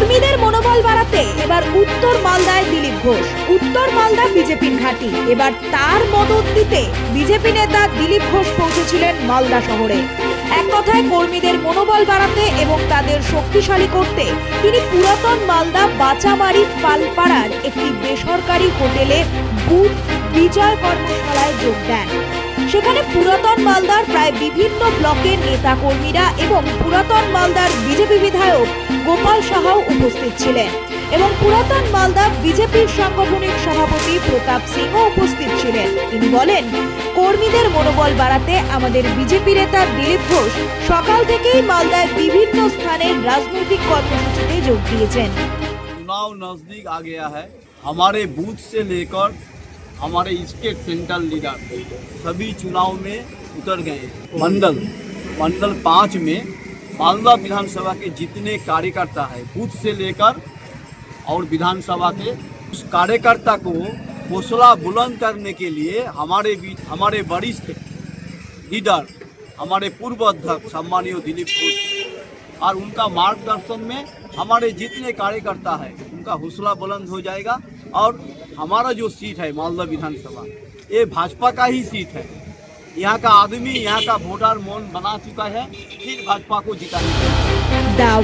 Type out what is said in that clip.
কর্মীদের মনোবল বাড়াতে এবার উত্তর মালদায় দিলীপ ঘোষ, উত্তর মালদা বিজেপির ঘাঁটি। এবার তার মদত দিতে বিজেপি নেতা দিলীপ ঘোষ পৌঁছেছিলেন মালদা শহরে। এক কথায় কর্মীদের মনোবল বাড়াতে এবং তাদের শক্তিশালী করতে তিনি পুরাতন মালদা বাচামারি পালপাড়ার একটি বেসরকারি হোটেলে বুথ বিজয় কর্মশালায় যোগ সেখানে পুরাতন মালদার প্রায় বিভিন্ন ব্লকের নেতাকর্মীরা এবং পুরাতন মালদার বিজেপি বিধায়ক গোপাল সাহাও উপস্থিত ছিলেন এবং পুরাতন মালদা বিজেপির সাংগঠনিক সভাপতি প্রতাপ সিংও উপস্থিত ছিলেন তিনি বলেন কর্মীদের মনোবল বাড়াতে আমাদের বিজেপি নেতা দিলীপ ঘোষ সকাল থেকেই মালদায় বিভিন্ন স্থানের রাজনৈতিক কর্মসূচিতে যোগ দিয়েছেন चुनाव नजदीक आ गया है हमारे बूथ से लेकर हमारे स्टेट सेंट्रल लीडर सभी चुनाव में उतर गए। मंडल। मंडल पाँच में मालदा विधानसभा के जितने कार्यकर्ता है बूथ से लेकर और विधानसभा के उस कार्यकर्ता को हौसला बुलंद करने के लिए हमारे बीच हमारे वरिष्ठ लीडर हमारे पूर्व अध्यक्ष सम्मानीय दिलीप घोष और उनका मार्गदर्शन में हमारे जितने कार्यकर्ता है उनका हौसला बुलंद हो जाएगा और हमारा जो सीट है मालदा विधानसभा, ये भाजपा का ही सीट है। यहाँ का आदमी, यहाँ का वोटर मोन बना चुका है, फिर भाजपा को जिताने नाउ